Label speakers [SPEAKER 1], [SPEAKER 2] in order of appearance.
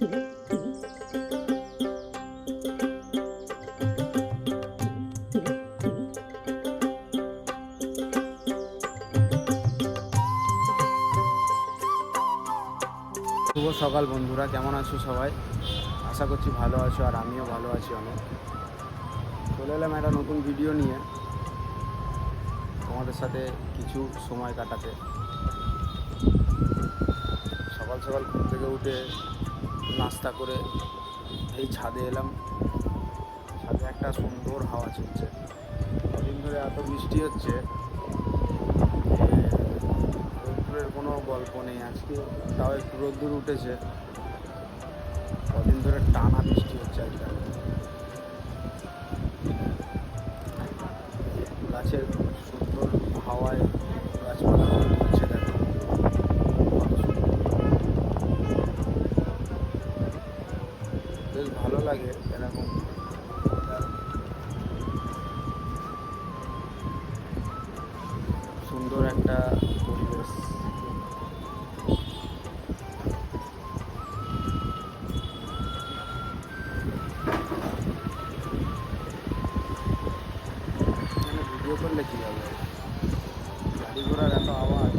[SPEAKER 1] শুভ সকাল বন্ধুরা, কেমন আছো সবাই? আশা করছি ভালো আছো আর আমিও ভালো আছি অনেক। চলে এলাম একটা নতুন ভিডিও নিয়ে। তোমাদের সাথে কিছু সময় কাটাতে। সকাল সকাল ঘুম থেকে উঠে নাস্তা করে এই ছাদে এলাম। ছাদে একটা সুন্দর হাওয়া চলছে। কদিন ধরে এত বৃষ্টি হচ্ছে রোদ্দুরের কোনো গল্প নেই। আজকে তাও একটু রোদ্দুর উঠেছে। কদিন ধরে টানা বৃষ্টি হচ্ছে আজকাল গাছের সুন্দর হাওয়ায় লাগে এরকম। সুন্দর একটা পরিবেশ। ভিডিও করলে কী হবে? গাড়ি ঘোড়ার এত আওয়াজ।